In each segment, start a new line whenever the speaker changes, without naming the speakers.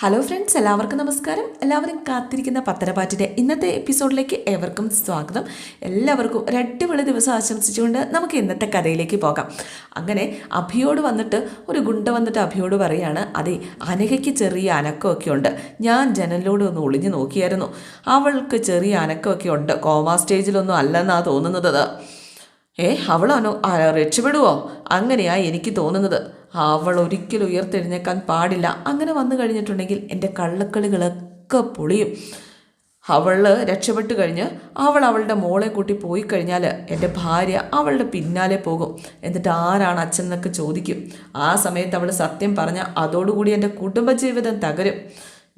Hello friends എല്ലാവർക്കും നമസ്കാരം. എല്ലാവരും കാത്തിരിക്കുന്ന പത്തനപാറ്റിന്റെ ഇന്നത്തെ എപ്പിസോഡിലേക്ക് ഏവർക്കും സ്വാഗതം. എല്ലാവർക്കും ഒരു അടിപൊളി ദിവസം ആശംസിച്ചുകൊണ്ട് നമുക്ക് ഇന്നത്തെ കഥയിലേക്ക് പോകാം. അങ്ങനെ അഭിയോട് വന്നിട്ട് ഒരു ഗുണ്ട വന്നിട്ട് അഭിയോട് പറയാണ് അതെ അനഘയ്ക്ക് ചെറിയ അനക്കമൊക്കെ ഉണ്ട്. ഞാൻ ജനലിലൂടെ ഒന്ന് ഒളിഞ്ഞു നോക്കിയായിരുന്നു. അവൾക്ക് ചെറിയ അനക്കമൊക്കെ ഉണ്ട്. കോമാ സ്റ്റേജിലൊന്നും അല്ലെന്നാണ് തോന്നുന്നത്. ഏ അവളോ രക്ഷപ്പെടുവോ? അങ്ങനെയാണ് എനിക്ക് തോന്നുന്നത്. അവൾ ഒരിക്കലും ഉയർത്തെഴുന്നേക്കാൻ പാടില്ല. അങ്ങനെ വന്നു കഴിഞ്ഞിട്ടുണ്ടെങ്കിൽ എന്റെ കള്ളക്കളികളൊക്കെ പൊളിയും. അവൾ രക്ഷപ്പെട്ട് കഴിഞ്ഞ് അവൾ അവളുടെ മോളെ കൂട്ടി പോയി കഴിഞ്ഞാൽ എന്റെ ഭാര്യ അവളുടെ പിന്നാലെ പോകും. എന്നിട്ട് ആരാണ് അച്ഛൻ എന്നൊക്കെ ചോദിക്കും. ആ സമയത്ത് അവൾ സത്യം പറഞ്ഞ അതോടുകൂടി എന്റെ കുടുംബജീവിതം തകരും.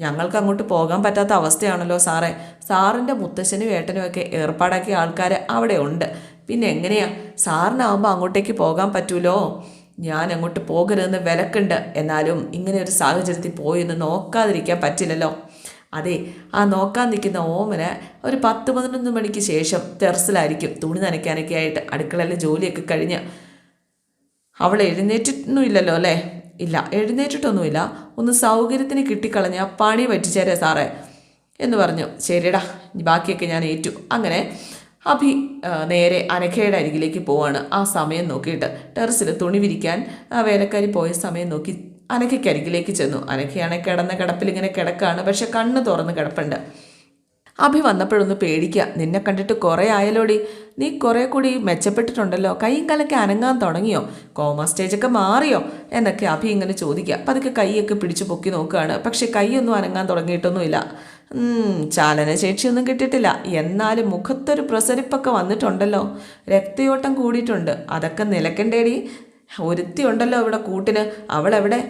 ഞങ്ങൾക്ക് അങ്ങോട്ട് പോകാൻ പറ്റാത്ത അവസ്ഥയാണല്ലോ സാറേ. സാറിന്റെ മുത്തശ്ശനും ഏട്ടനും ഒക്കെ ഏർപ്പാടാക്കിയ ആൾക്കാർ അവിടെ ഉണ്ട്. പിന്നെ എങ്ങനെയാ? സാറിനാവുമ്പോൾ അങ്ങോട്ടേക്ക് പോകാൻ പറ്റൂലോ? ഞാൻ അങ്ങോട്ട് പോകരുതെന്ന് വിലക്കുണ്ട്. എന്നാലും ഇങ്ങനെ ഒരു സാഹചര്യത്തിൽ പോയി എന്ന് നോക്കാതിരിക്കാൻ പറ്റില്ലല്ലോ. അതെ ആ നോക്കാൻ നിൽക്കുന്ന ഓമന് ഒരു പത്ത് പതിനൊന്ന് മണിക്ക് ശേഷം ടെറസിലായിരിക്കും തുണി നനയ്ക്കാനൊക്കെ ആയിട്ട് അടുക്കളയിലെ ജോലിയൊക്കെ കഴിഞ്ഞ്. അവൾ എഴുന്നേറ്റിട്ടൊന്നും ഇല്ലല്ലോ അല്ലേ? ഇല്ല എഴുന്നേറ്റിട്ടൊന്നുമില്ല. ഒന്ന് സൗകര്യത്തിന് കിട്ടിക്കളഞ്ഞ പണി പറ്റിച്ചേരേ സാറേ എന്ന് പറഞ്ഞു. ശരിടാ ബാക്കിയൊക്കെ ഞാൻ ഏറ്റു. അങ്ങനെ അഭി നേരെ അനഘയുടെ അരികിലേക്ക് പോവാണ്. ആ സമയം നോക്കിയിട്ട് ടെറസിൽ തുണി വിരിക്കാൻ വേലക്കാരി പോയ സമയം നോക്കി അനഘയ്ക്ക് അരികിലേക്ക് ചെന്നു. അനഘയാണെങ്കിൽ കിടന്ന കിടപ്പിൽ ഇങ്ങനെ കിടക്കാണ് പക്ഷെ കണ്ണ് തുറന്ന് കിടപ്പുണ്ട്. അഭി വന്നപ്പോഴൊന്ന് പേടിക്കുക നിന്നെ കണ്ടിട്ട് കുറേ ആയാലോടി നീ കുറേ കൂടി മെച്ചപ്പെട്ടിട്ടുണ്ടല്ലോ. കൈയും കാലൊക്കെ അനങ്ങാൻ തുടങ്ങിയോ? കോമ സ്റ്റേജൊക്കെ മാറിയോ? എന്നൊക്കെ അഭി ഇങ്ങനെ ചോദിക്കുക പതുക്കെ കൈയൊക്കെ പിടിച്ച് പൊക്കി നോക്കുകയാണ് പക്ഷേ കൈയൊന്നും അനങ്ങാൻ തുടങ്ങിയിട്ടൊന്നുമില്ല. ചാലനശേഷിയൊന്നും കിട്ടിയിട്ടില്ല. എന്നാലും മുഖത്തൊരു പ്രസരിപ്പൊക്കെ വന്നിട്ടുണ്ടല്ലോ. രക്തയോട്ടം കൂടിയിട്ടുണ്ട്. അതൊക്കെ നിലക്കണ്ടേടി. ഒരുത്തി ഉണ്ടല്ലോ ഇവിടെ കൂട്ടിന്. അവളെവിടെ?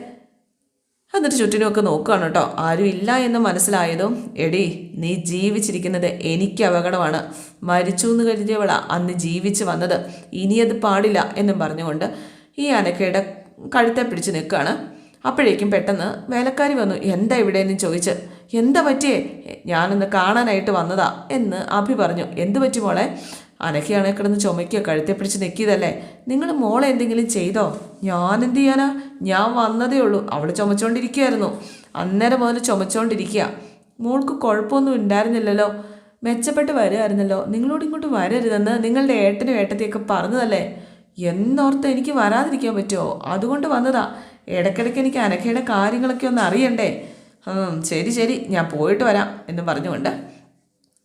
എന്നിട്ട് ചുറ്റിനുമൊക്കെ നോക്കുകയാണ് കേട്ടോ. ആരും ഇല്ല എന്ന് മനസ്സിലായതും എടി നീ ജീവിച്ചിരിക്കുന്നത് എനിക്ക് അപകടമാണ്. മരിച്ചു എന്ന് കരുതിയവളാ അന്ന് ജീവിച്ച് വന്നത്. ഇനി അത് പാടില്ല എന്നും പറഞ്ഞുകൊണ്ട് ഈ അനക്കയുടെ കഴുത്തെ പിടിച്ച് നിൽക്കുകയാണ്. അപ്പോഴേക്കും പെട്ടെന്ന് വേലക്കാരി വന്നു എന്താ ഇവിടെ? എന്ന് ചോദിച്ച് എന്താ പറ്റിയേ? ഞാനൊന്ന് കാണാനായിട്ട് വന്നതാ എന്ന് അഭി പറഞ്ഞു. എന്ത് പറ്റി മോളെ? അനക്കയാണെ കിടന്ന് ചുമയ്ക്കുക കഴുത്തെ പിടിച്ച് നിൽക്കിയതല്ലേ? നിങ്ങൾ മോളെ എന്തെങ്കിലും ചെയ്തോ? ഞാൻ എന്ത് ചെയ്യാനാ? ഞാൻ വന്നതേ ഉള്ളൂ. അവൾ ചുമച്ചുകൊണ്ടിരിക്കുകയായിരുന്നു അന്നേരം മുതൽ ചുമച്ചുകൊണ്ടിരിക്കുക മോൾക്ക് കുഴപ്പമൊന്നും ഉണ്ടായിരുന്നില്ലല്ലോ. മെച്ചപ്പെട്ട് വരുമായിരുന്നല്ലോ നിങ്ങളോട് ഇങ്ങോട്ട് വരരുതെന്ന് നിങ്ങളുടെ ഏട്ടനും ഏട്ടത്തെയൊക്കെ പറഞ്ഞതല്ലേ? എന്നോർത്ത് എനിക്ക് വരാതിരിക്കാൻ പറ്റുമോ അതുകൊണ്ട് വന്നതാ. ഇടയ്ക്കിടയ്ക്ക് എനിക്ക് അനക്കയുടെ കാര്യങ്ങളൊക്കെ ഒന്ന് അറിയണ്ടേ? ശരി ശരി. ഞാൻ പോയിട്ട് വരാം എന്ന് പറഞ്ഞുകൊണ്ട്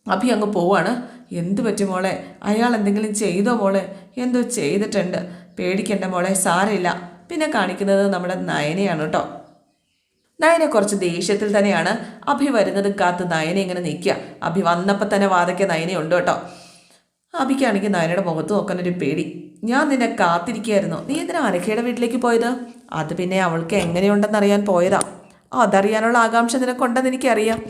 അഭി അങ്ങ് പോവാണ്. എന്തു പറ്റും മോളെ? അയാൾ എന്തെങ്കിലും ചെയ്തോ മോളെ? എന്തോ ചെയ്തിട്ടുണ്ട്. പേടിക്കേണ്ട മോളെ സാരമില്ല. പിന്നെ കാണിക്കുന്നത് നമ്മുടെ നയനയാണ് കേട്ടോ. നയന കുറച്ച് ദേഷ്യത്തിൽ തന്നെയാണ് അഭി വരുന്നത് കാത്ത് നയന ഇങ്ങനെ നിൽക്കുക. അഭി വന്നപ്പോൾ തന്നെ വാതയ്ക്ക് നയനയുണ്ട് കേട്ടോ. അഭിക്കാണെങ്കിൽ നയനയുടെ മുഖത്ത് നോക്കാൻ ഒരു പേടി. ഞാൻ നിന്നെ കാത്തിരിക്കുകയായിരുന്നു. നീ എന്തിനാ അനക്കയുടെ വീട്ടിലേക്ക് പോയത്? അത് പിന്നെ അവൾക്ക് എങ്ങനെയുണ്ടെന്നറിയാൻ പോയതാ. അതറിയാനുള്ള ആകാംക്ഷ നിനക്കുണ്ടെന്ന് എനിക്കറിയാം.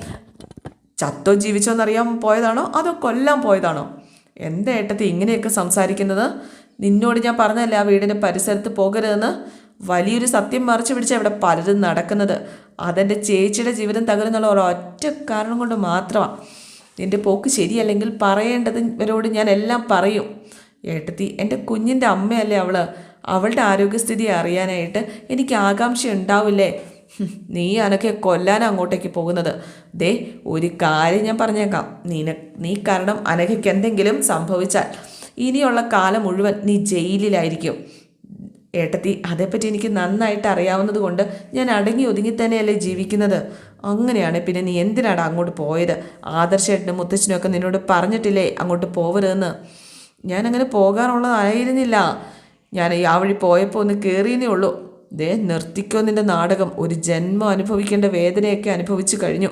ചത്തോ ജീവിച്ചോ എന്നറിയാൻ പോയതാണോ? അതോ കൊല്ലാൻ പോയതാണോ? എന്താ ഏട്ടത്തി ഇങ്ങനെയൊക്കെ സംസാരിക്കുന്നത്? നിന്നോട് ഞാൻ പറഞ്ഞല്ലേ ആ വീടിന്റെ പരിസരത്ത് പോകരുതെന്ന്? വലിയൊരു സത്യം മറിച്ച് പിടിച്ച ഇവിടെ പലരും നടക്കുന്നത്. അതെന്റെ ചേച്ചിയുടെ ജീവിതം തകരുന്നുള്ള ഒരൊറ്റ കാരണം കൊണ്ട് മാത്രമാണ് നിന്റെ പോക്ക് ശരിയല്ലെങ്കിൽ പറയേണ്ടത് ഇവരോട് ഞാൻ എല്ലാം പറയും. ഏട്ടത്തി എന്റെ കുഞ്ഞിന്റെ അമ്മയല്ലേ അവൾ അവളുടെ ആരോഗ്യസ്ഥിതി അറിയാനായിട്ട് എനിക്ക് ആകാംക്ഷ ഉണ്ടാവില്ലേ നീ അനക്കെ കൊല്ലാൻ അങ്ങോട്ടേക്ക് പോകുന്നത്. ദേ ഒരു കാര്യം ഞാൻ പറഞ്ഞേക്കാം. നീന നീ കാരണം അനഘയ്ക്ക് എന്തെങ്കിലും സംഭവിച്ചാൽ ഇനിയുള്ള കാലം മുഴുവൻ നീ ജയിലിലായിരിക്കും. ഏട്ടത്തി അതേപ്പറ്റി എനിക്ക് നന്നായിട്ട് അറിയാവുന്നത് കൊണ്ട് ഞാൻ അടങ്ങി ഒതുങ്ങി തന്നെയല്ലേ ജീവിക്കുന്നത്? അങ്ങനെയാണ് പിന്നെ നീ എന്തിനാണ് അങ്ങോട്ട് പോയത്? ആദർശേട്ടനും മുത്തച്ഛനും ഒക്കെ നിന്നോട് പറഞ്ഞിട്ടില്ലേ അങ്ങോട്ട് പോവരുതെന്ന്? ഞാനങ്ങനെ പോകാനുള്ളതായിരുന്നില്ല ഞാൻ ആ വഴി പോയപ്പോൾ ഒന്ന് കയറിയെന്നേ ഉള്ളൂ. ദേ നിർത്തിക്കോ നിന്റെ നാടകം. ഒരു ജന്മം അനുഭവിക്കേണ്ട വേദനയൊക്കെ അനുഭവിച്ചു കഴിഞ്ഞു.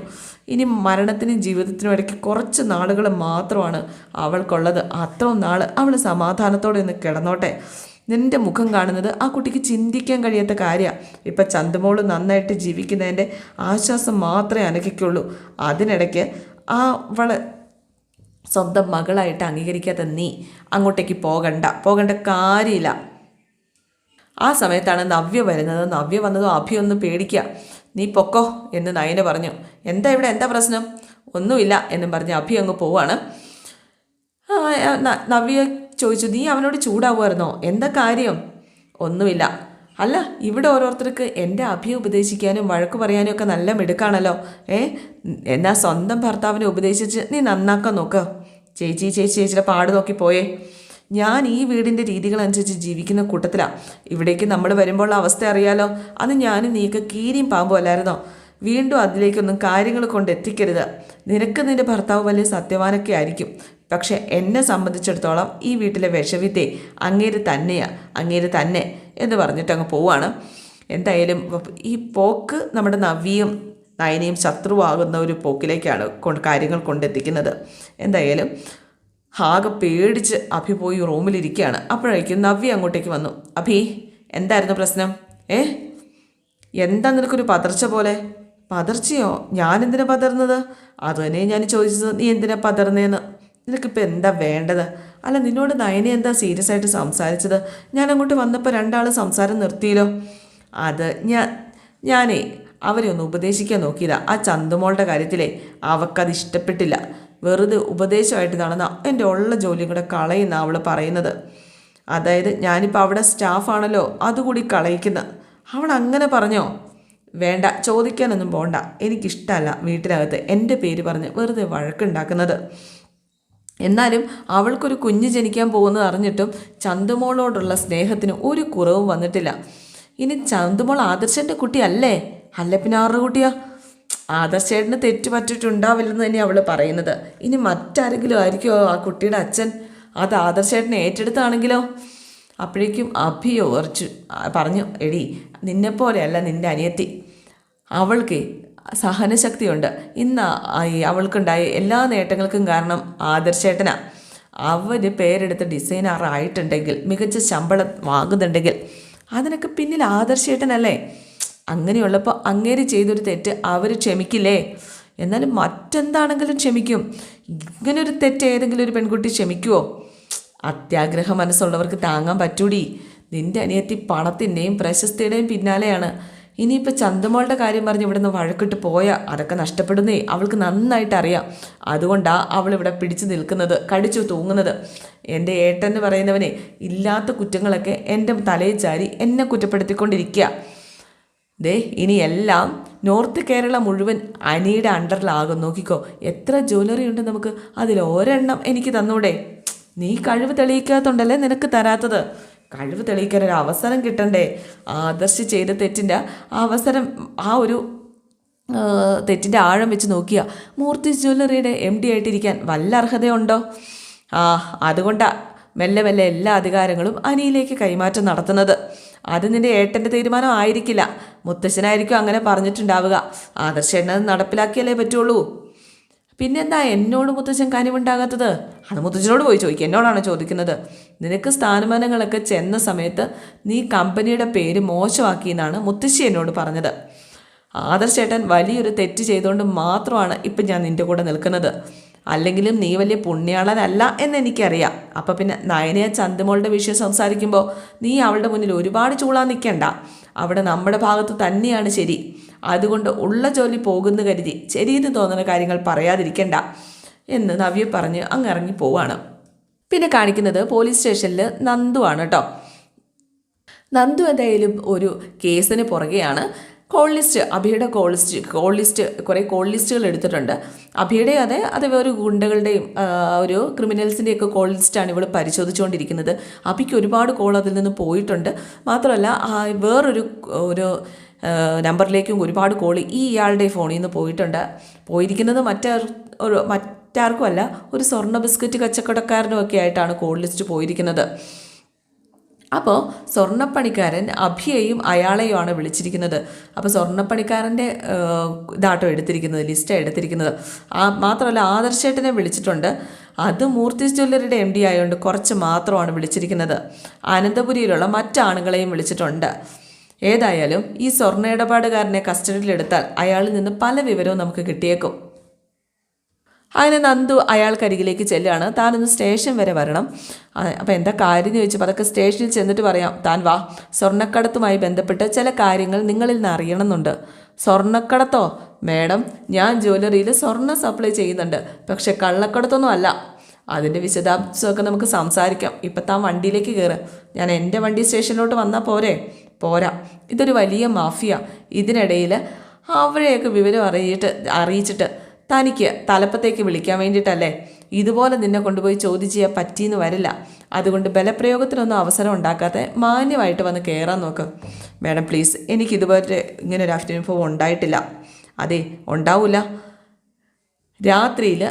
ഇനി മരണത്തിനും ജീവിതത്തിനും ഇടയ്ക്ക് കുറച്ച് നാളുകൾ മാത്രമാണ് അവൾക്കുള്ളത്. അത്രയും നാൾ അവൾ സമാധാനത്തോടെ ഒന്ന് കിടന്നോട്ടെ. നിന്റെ മുഖം കാണുന്നത് ആ കുട്ടിക്ക് ചിന്തിക്കാൻ കഴിയാത്ത കാര്യമാണ് ഇപ്പം ചന്തമോൾ നന്നായിട്ട് ജീവിക്കുന്നതിന്റെ ആശ്വാസം മാത്രമേ അനക്കിക്കുള്ളൂ അതിനിടയ്ക്ക് ആ അവൾ സ്വന്തം മകളായിട്ട് അംഗീകരിക്കാത്ത നീ അങ്ങോട്ടേക്ക് പോകണ്ട. പോകേണ്ട കാര്യമില്ല. ആ സമയത്താണ് നവ്യ വരുന്നത്. നവ്യ വന്നതും അഭി ഒന്ന് പേടിക്കുക നീ പൊക്കോ എന്ന് നയന പറഞ്ഞു. എന്താ ഇവിടെ? എന്താ പ്രശ്നം? ഒന്നുമില്ല എന്നും പറഞ്ഞ് അഭി അങ്ങ് പോവാണ്. നവ്യ ചോദിച്ചു നീ അവനോട് ചൂടാവുമായിരുന്നോ? എന്താ കാര്യം? ഒന്നുമില്ല. അല്ല ഇവിടെ ഓരോരുത്തർക്ക് എന്റെ അഭിയെ ഉപദേശിക്കാനും വഴക്ക് പറയാനും ഒക്കെ നല്ല മിടുക്കാണല്ലോ. ഏ? എന്നാ സ്വന്തം ഭർത്താവിനെ ഉപദേശിച്ച് നീ നന്നാക്കാൻ നോക്ക്. ചേച്ചി ചേച്ചി ചേച്ചിയുടെ പാട് നോക്കി പോയേ. ഞാൻ ഈ വീടിന്റെ രീതികളനുസരിച്ച് ജീവിക്കുന്ന കൂട്ടത്തിലാണ് ഇവിടേക്ക് നമ്മൾ വരുമ്പോൾ അവസ്ഥ അറിയാലോ? അന്ന് ഞാനും നീക്ക് കീരിയും പാമ്പും അല്ലായിരുന്നോ? വീണ്ടും അതിലേക്കൊന്നും കാര്യങ്ങൾ കൊണ്ട് എത്തിക്കരുത്. നിനക്ക് നിന്റെ ഭർത്താവ് വലിയ സത്യവാനൊക്കെ ആയിരിക്കും. പക്ഷേ എന്നെ സംബന്ധിച്ചിടത്തോളം ഈ വീട്ടിലെ വിഷവിദ്യ അങ്ങേര് തന്നെയാ. അങ്ങേര് തന്നെ എന്ന് പറഞ്ഞിട്ട് അങ്ങ് പോവാണ്. എന്തായാലും ഈ പോക്ക് നമ്മുടെ നവിയും നയനയും ശത്രുവാകുന്ന ഒരു പോക്കിലേക്കാണ് കൊണ്ട് കാര്യങ്ങൾ കൊണ്ടെത്തിക്കുന്നത്. എന്തായാലും ആകെ പേടിച്ച് അഭി പോയി റൂമിലിരിക്കുകയാണ് അപ്പോഴേക്കും നവ്യ അങ്ങോട്ടേക്ക് വന്നു. അഭി എന്തായിരുന്നു പ്രശ്നം? ഏ? എന്താ നിനക്കൊരു പതർച്ച പോലെ? പതർച്ചയോ? ഞാൻ എന്തിനാ പതർന്നത് അത് തന്നെ ഞാൻ ചോദിച്ചത് നീ എന്തിനാ പതർന്നേന്ന് നിനക്കിപ്പോൾ എന്താ വേണ്ടത്? അല്ല നിന്നോട് നയനെ എന്താ സീരിയസ് ആയിട്ട് സംസാരിച്ചത്? ഞാൻ അങ്ങോട്ട് വന്നപ്പോൾ രണ്ടാൾ സംസാരം നിർത്തിയല്ലോ. അത് ഞാൻ ഞാനേ അവരെ ഒന്ന് ഉപദേശിക്കാൻ നോക്കിയതാ. ആ ചന്തുമോളുടെ കാര്യത്തിലേ അവക്കത് ഇഷ്ടപ്പെട്ടില്ല വെറുതെ ഉപദേശമായിട്ട് നടന്ന എന്റെ ഉള്ള ജോലിയും കൂടെ കളയുന്ന അവൾ പറയുന്നത്. അതായത് ഞാനിപ്പോൾ അവിടെ സ്റ്റാഫാണല്ലോ അതുകൂടി കളയിക്കുന്ന. അവൾ അങ്ങനെ പറഞ്ഞോ? വേണ്ട ചോദിക്കാനൊന്നും പോണ്ട. എനിക്കിഷ്ടമല്ല വീട്ടിനകത്ത് എന്റെ പേര് പറഞ്ഞ് വെറുതെ വഴക്കുണ്ടാക്കുന്നത്. എന്നാലും അവൾക്കൊരു കുഞ്ഞ് ജനിക്കാൻ പോകുന്നത് അറിഞ്ഞിട്ടും ചന്തുമോളോടുള്ള സ്നേഹത്തിന് ഒരു കുറവും വന്നിട്ടില്ല. ഇനി ചന്തുമോൾ ആദർശന്റെ കുട്ടിയല്ലേ? അല്ല പിന്നെ ആറ് കുട്ടിയാ? ആദർശേട്ടന് തെറ്റ് പറ്റിയിട്ടുണ്ടാവില്ലെന്ന് തന്നെ അവൾ പറയുന്നത്. ഇനി മറ്റാരെങ്കിലും ആയിരിക്കുമോ ആ കുട്ടിയുടെ അച്ഛൻ? അത് ആദർശേട്ടനെ ഏറ്റെടുത്താണെങ്കിലോ? അപ്പോഴേക്കും അഭി ഓർച്ചു പറഞ്ഞു എടി നിന്നെപ്പോലെയല്ല നിന്റെ അനിയത്തി. അവൾക്ക് സഹനശക്തിയുണ്ട്. ഇന്ന് അവൾക്കുണ്ടായ എല്ലാ നേട്ടങ്ങൾക്കും കാരണം ആദർശേട്ടനാ. അവർ പേരെടുത്ത് ഡിസൈനർ ആയിട്ടുണ്ടെങ്കിൽ മികച്ച ശമ്പളം വാങ്ങുന്നുണ്ടെങ്കിൽ അതിനൊക്കെ പിന്നിൽ ആദർശേട്ടനല്ലേ? അങ്ങനെയുള്ളപ്പോൾ അങ്ങേര് ചെയ്തൊരു തെറ്റ് അവർ ക്ഷമിക്കില്ലേ? എന്നാലും മറ്റെന്താണെങ്കിലും ക്ഷമിക്കും. ഇങ്ങനൊരു തെറ്റ് ഏതെങ്കിലും ഒരു പെൺകുട്ടി ക്ഷമിക്കുമോ അത്യാഗ്രഹ മനസ്സുള്ളവർക്ക് താങ്ങാൻ പറ്റൂടി. നിന്റെ അനിയത്തി പണത്തിന്റെയും പ്രശസ്തിയുടെയും പിന്നാലെയാണ്. ഇനിയിപ്പോൾ ചന്തമോളുടെ കാര്യം പറഞ്ഞ് ഇവിടെ നിന്ന് വഴക്കിട്ട് പോയാൽ അതൊക്കെ നഷ്ടപ്പെടുന്നേ അവൾക്ക് നന്നായിട്ട് അറിയാം. അതുകൊണ്ടാണ് അവൾ ഇവിടെ പിടിച്ചു നിൽക്കുന്നത് കടിച്ചു തൂങ്ങുന്നത്. എന്റെ ഏട്ടെന്ന് പറയുന്നവനെ ഇല്ലാത്ത കുറ്റങ്ങളൊക്കെ എന്റെ തലയിൽ ചാരി എന്നെ കുറ്റപ്പെടുത്തിക്കൊണ്ടിരിക്കുക. ദേ ഇനി എല്ലാം നോർത്ത് കേരള മുഴുവൻ അനിയുടെ അണ്ടറിലാകും. നോക്കിക്കോ എത്ര ജ്വല്ലറി ഉണ്ട് നമുക്ക്? അതിൽ ഒരെണ്ണം എനിക്ക് തന്നൂടെ. നീ കഴിവ് തെളിയിക്കാത്തതുണ്ടല്ലേ നിനക്ക് തരാത്തത്? കഴിവ് തെളിയിക്കാൻ ഒരു അവസരം കിട്ടണ്ടേ? ആദർശ് ചെയ്ത തെറ്റിന്റെ അവസരം ആ ഒരു തെറ്റിന്റെ ആഴം വെച്ച് നോക്കിയ മൂർത്തി ജ്വല്ലറിയുടെ എം ഡി ആയിട്ടിരിക്കാൻ വല്ല അർഹതയുണ്ടോ? ആ അതുകൊണ്ടാണ് മെല്ലെ മെല്ലെ എല്ലാ അധികാരങ്ങളും അനിയിലേക്ക് കൈമാറ്റം നടത്തുന്നത്. അത് നിന്റെ ഏട്ടന്റെ തീരുമാനം ആയിരിക്കില്ല. മുത്തശ്ശനായിരിക്കും അങ്ങനെ പറഞ്ഞിട്ടുണ്ടാവുക. ആദർശേട്ടനത് നടപ്പിലാക്കിയാലേ പറ്റുള്ളൂ. പിന്നെന്താ എന്നോട് മുത്തച്ഛൻ കനിവുണ്ടാകാത്തത്? അത് മുത്തച്ഛനോട് പോയി ചോദിക്കും. എന്നോടാണ് ചോദിക്കുന്നത്? നിനക്ക് സ്ഥാനമാനങ്ങളൊക്കെ ചെന്ന സമയത്ത് നീ കമ്പനിയുടെ പേര് മോശമാക്കി എന്നാണ് മുത്തശ്ശി എന്നോട് പറഞ്ഞത്. ആദർശേട്ടൻ വലിയൊരു തെറ്റ് ചെയ്തുകൊണ്ട് മാത്രമാണ് ഇപ്പം ഞാൻ നിന്റെ കൂടെ നിൽക്കുന്നത്. അല്ലെങ്കിലും നീ വലിയ പുണ്യാളനല്ല എന്ന് എനിക്കറിയാം. അപ്പം പിന്നെ നയനയ ചന്തുമോളുടെ വിഷയം സംസാരിക്കുമ്പോൾ നീ അവളുടെ മുന്നിൽ ഒരുപാട് ചൂളാൻ നിൽക്കണ്ട അവിടെ നമ്മുടെ ഭാഗത്ത് തന്നെയാണ് ശരി. അതുകൊണ്ട് ഉള്ള ജോലി പോകുന്ന കരുതി ശരിയെന്ന് തോന്നുന്ന കാര്യങ്ങൾ പറയാതിരിക്കണ്ട എന്ന് നവ്യ പറഞ്ഞ് അങ്ങ് ഇറങ്ങി പോവാണ്. പിന്നെ കാണിക്കുന്നത് പോലീസ് സ്റ്റേഷനിൽ നന്ദു ആണ് കേട്ടോ. നന്ദു എന്തായാലും ഒരു കേസിന് പുറകെയാണ്. കോൾ ലിസ്റ്റ് അഭിയുടെ കോൾ ലിസ്റ്റ് കോൾ ലിസ്റ്റ് കുറേ കോൾ ലിസ്റ്റുകൾ എടുത്തിട്ടുണ്ട്. അഭിയുടെ അതെ അത് ഒരു ഗുണ്ടകളുടെയും ഒരു ക്രിമിനൽസിന്റെയൊക്കെ കോൾ ലിസ്റ്റാണ് ഇവൾ പരിശോധിച്ചുകൊണ്ടിരിക്കുന്നത് അഭിക്ക് ഒരുപാട് കോൾ അതിൽ നിന്ന് പോയിട്ടുണ്ട്. മാത്രമല്ല വേറൊരു ഒരു നമ്പറിലേക്കും ഒരുപാട് കോൾ ഈ ഇയാളുടെ ഫോണിൽ നിന്ന് പോയിട്ടുണ്ട്. പോയിരിക്കുന്നത് മറ്റാർ ഒരു മറ്റാർക്കുമല്ല ഒരു സ്വർണ ബിസ്ക്കറ്റ് കച്ചവടക്കാരനും ഒക്കെ ആയിട്ടാണ് കോൾ ലിസ്റ്റ് പോയിരിക്കുന്നത്. അപ്പോൾ സ്വർണപ്പണിക്കാരൻ അഭിയെയും അയാളെയുമാണ് വിളിച്ചിരിക്കുന്നത്. അപ്പോൾ സ്വർണപ്പണിക്കാരന്റെ ഇതാട്ടോ എടുത്തിരിക്കുന്നത് ലിസ്റ്റാണ് എടുത്തിരിക്കുന്നത്. ആ മാത്രമല്ല ആദർശേട്ടനെ വിളിച്ചിട്ടുണ്ട്. അത് മൂർത്തി ജ്വല്ലറിയുടെ എം ഡി ആയതുകൊണ്ട് കുറച്ച് മാത്രമാണ് വിളിച്ചിരിക്കുന്നത്. അനന്തപുരിയിലുള്ള മറ്റാണുങ്ങളെയും വിളിച്ചിട്ടുണ്ട്. ഏതായാലും ഈ സ്വർണ ഇടപാടുകാരനെ കസ്റ്റഡിയിലെടുത്താൽ അയാളിൽ നിന്ന് പല വിവരവും നമുക്ക് കിട്ടിയേക്കും. അങ്ങനെ നന്ദു അയാൾക്കരികിലേക്ക് ചെല്ലുകയാണ്. താനൊന്ന് സ്റ്റേഷൻ വരെ വരണം. അപ്പോൾ എന്താ കാര്യം എന്ന് ചോദിച്ചപ്പോൾ അതൊക്കെ സ്റ്റേഷനിൽ ചെന്നിട്ട് പറയാം. താൻ വാ. സ്വർണക്കടത്തുമായി ബന്ധപ്പെട്ട് ചില കാര്യങ്ങൾ നിങ്ങളിൽ നിന്ന് അറിയണമെന്നുണ്ട്. സ്വർണക്കടത്തോ? മാഡം ഞാൻ ജ്വല്ലറിയിൽ സ്വർണം സപ്ലൈ ചെയ്യുന്നുണ്ട്. പക്ഷെ കള്ളക്കടത്തൊന്നും അല്ല. അതിന്റെ വിശദാംശമൊക്കെ നമുക്ക് സംസാരിക്കാം. ഇപ്പം താൻ വണ്ടിയിലേക്ക് കയറുക ഞാൻ എന്റെ വണ്ടി സ്റ്റേഷനിലോട്ട് വന്നാൽ പോരെ? പോരാ. ഇതൊരു വലിയ മാഫിയ. ഇതിനിടയിൽ അവരെയൊക്കെ വിവരം അറിയിട്ട് അറിയിച്ചിട്ട് തനിക്ക് തലപ്പത്തേക്ക് വിളിക്കാൻ വേണ്ടിയിട്ടല്ലേ? ഇതുപോലെ നിന്നെ കൊണ്ടുപോയി ചോദ്യം ചെയ്യാൻ പറ്റിയെന്ന് വരില്ല. അതുകൊണ്ട് ബലപ്രയോഗത്തിനൊന്നും അവസരം ഉണ്ടാക്കാതെ മാന്യമായിട്ട് വന്ന് കയറാൻ നോക്ക്. മാഡം പ്ലീസ് എനിക്ക് ഇതുപോലെ ഇങ്ങനെ ഒരു അനുഭവം ഉണ്ടായിട്ടില്ല. അതെ ഉണ്ടാവില്ല രാത്രിയിൽ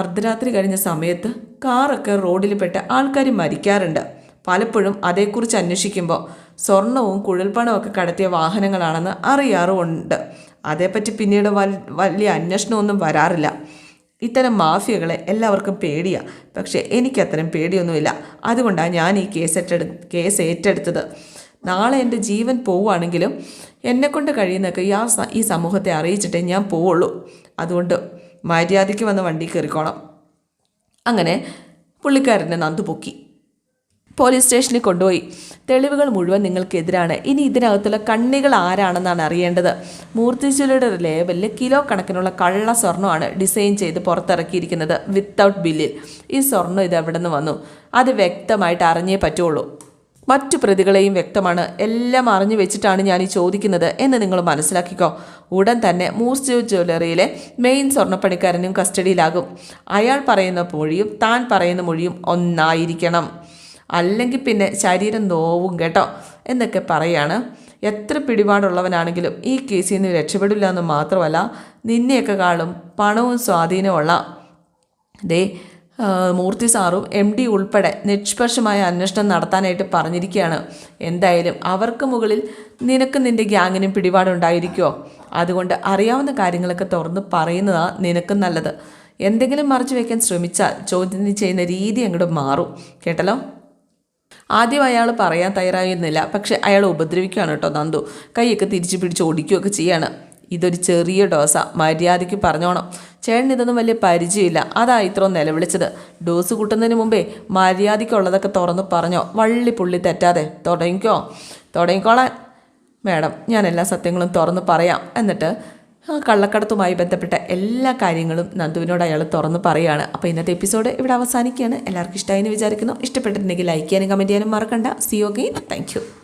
അർദ്ധരാത്രി കഴിഞ്ഞ സമയത്ത് കാറൊക്കെ റോഡിൽ പെട്ട് ആൾക്കാർ മരിക്കാറുണ്ട്. പലപ്പോഴും അതേക്കുറിച്ച് അന്വേഷിക്കുമ്പോൾ സ്വർണവും ഒക്കെ കടത്തിയ വാഹനങ്ങളാണെന്ന് അറിയാറുമുണ്ട്. അതേപ്പറ്റി പിന്നീട് വലിയ അന്വേഷണമൊന്നും വരാറില്ല. ഇത്തരം മാഫിയകളെ എല്ലാവർക്കും പേടിയാണ് പക്ഷേ എനിക്കത്തരം പേടിയൊന്നുമില്ല. അതുകൊണ്ടാണ് ഞാൻ ഈ കേസ് ഏറ്റെടു കേസ് ഏറ്റെടുത്തത് നാളെ എന്റെ ജീവൻ പോവുകയാണെങ്കിലും എന്നെക്കൊണ്ട് കഴിയുന്നൊക്കെ ഈ ആ ഈ സമൂഹത്തെ അറിയിച്ചിട്ടേ ഞാൻ പോവുള്ളൂ. അതുകൊണ്ട് മര്യാദയ്ക്ക് വന്ന് വണ്ടി കയറിക്കോണം അങ്ങനെ പുള്ളിക്കാരനെ നന്ദു പൊക്കി. പോലീസ് സ്റ്റേഷനിൽ കൊണ്ടുപോയി. തെളിവുകൾ മുഴുവൻ നിങ്ങൾക്കെതിരാണ്. ഇനി ഇതിനകത്തുള്ള കണ്ണികൾ ആരാണെന്നാണ് അറിയേണ്ടത്? മൂർത്തിച്ചുലയുടെ ലേബലിൽ കിലോ കണക്കിനുള്ള കള്ള സ്വർണമാണ് ഡിസൈൻ ചെയ്ത് പുറത്തിറക്കിയിരിക്കുന്നത് വിത്തൗട്ട് ബില്ലിൽ. ഈ സ്വർണം ഇത് എവിടെ നിന്ന് വന്നു? അത് വ്യക്തമായിട്ട് അറിഞ്ഞേ പറ്റുള്ളൂ. മറ്റു പ്രതികളെയും വ്യക്തമാണ്. എല്ലാം അറിഞ്ഞു വെച്ചിട്ടാണ് ഞാൻ ഈ ചോദിക്കുന്നത് എന്ന് നിങ്ങൾ മനസ്സിലാക്കിക്കോ. ഉടൻ തന്നെ മൂർച്ചു ജ്വല്ലറിയിലെ മെയിൻ സ്വർണപ്പണിക്കാരനും കസ്റ്റഡിയിലാകും. അയാൾ പറയുന്ന മൊഴിയും താൻ പറയുന്ന മൊഴിയും ഒന്നായിരിക്കണം. അല്ലെങ്കിൽ പിന്നെ ശരീരം നോവും കേട്ടോ എന്നൊക്കെ പറയാണ്. എത്ര പിടിപാടുള്ളവനാണെങ്കിലും ഈ കേസിൽ നിന്ന് രക്ഷപ്പെടില്ല എന്ന് മാത്രമല്ല നിന്നെയൊക്കെ കാളും പണവും സ്വാധീനമുള്ള ദേ മൂർത്തി സാറും എം ഡി ഉൾപ്പെടെ നിഷ്പക്ഷമായ അന്വേഷണം നടത്താനായിട്ട് പറഞ്ഞിരിക്കുകയാണ്. എന്തായാലും അവർക്ക് മുകളിൽ നിനക്ക് നിന്റെ ഗ്യാങ്ങിനും പിടിപാടുണ്ടായിരിക്കുമോ അതുകൊണ്ട് അറിയാവുന്ന കാര്യങ്ങളൊക്കെ തുറന്ന് പറയുന്നതാണ് നിനക്കും നല്ലത്. എന്തെങ്കിലും മറച്ചു വയ്ക്കാൻ ശ്രമിച്ചാൽ ചോദ്യം ചെയ്യുന്ന രീതി അങ്ങോട്ട് മാറും. കേട്ടല്ലോ? ആദ്യം അയാൾ പറയാൻ തയ്യാറായിരുന്നില്ല. പക്ഷെ അയാൾ ഉപദ്രവിക്കുകയാണ് കേട്ടോ നന്ദു. കൈയൊക്കെ തിരിച്ചു പിടിച്ച് ഓടിക്കുകയൊക്കെ ചെയ്യാണ്. ഇതൊരു ചെറിയ ഡോസ. മര്യാദയ്ക്ക് പറഞ്ഞോണം. ചേട്ടൻ ഇതൊന്നും വലിയ പരിചയമില്ല. അതാ ഇത്ര നിലവിളിച്ചത്. ഡോസ് കൂട്ടുന്നതിന് മുമ്പേ മര്യാദയ്ക്കുള്ളതൊക്കെ തുറന്ന് പറഞ്ഞോ. വള്ളി പുള്ളി തെറ്റാതെ. തുടങ്ങിക്കോ. തുടങ്ങിക്കോളാൻ. മാഡം ഞാൻ എല്ലാ സത്യങ്ങളും തുറന്ന് പറയാം. എന്നിട്ട് ആ കള്ളക്കടത്തുമായി ബന്ധപ്പെട്ട എല്ലാ കാര്യങ്ങളും നന്ദുവിനോട് അയാൾ തുറന്ന് പറയുകയാണ്. അപ്പോൾ ഇന്നത്തെ എപ്പിസോഡ് ഇവിടെ അവസാനിക്കുകയാണ്. എല്ലാവർക്കും ഇഷ്ടമായി എന്ന് വിചാരിക്കുന്നു. ഇഷ്ടപ്പെട്ടിട്ടുണ്ടെങ്കിൽ ലൈക്ക് ചെയ്യാനും കമന്റ് ചെയ്യാനും മറക്കണ്ട. സി യോഗയും താങ്ക്